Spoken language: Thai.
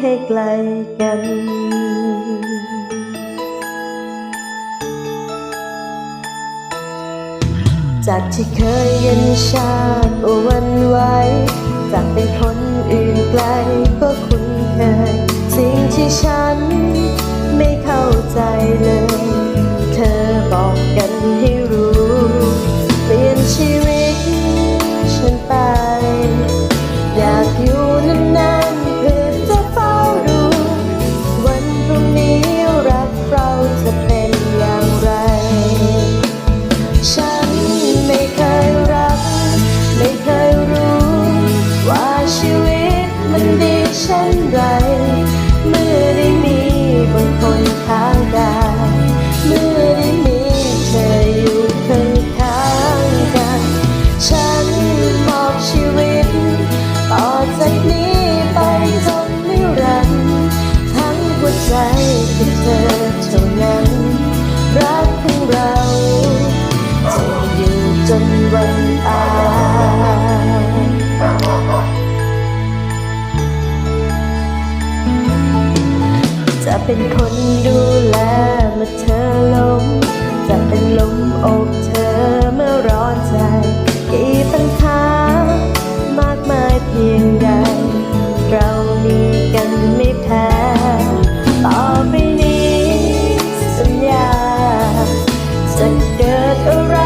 ให้ไกลกัน จากที่เคยเย็นชา ชีวิตมันดีเช่นไร เป็นคนดูแลเมื่อเธอล้มจะเป็นลมอกเธอเมื่อร้อนใจ กี่ปัญหามากมายเพียงใด เรามีกันไม่แพ้ต่อไปนี้สัญญาจะเกิดอะไร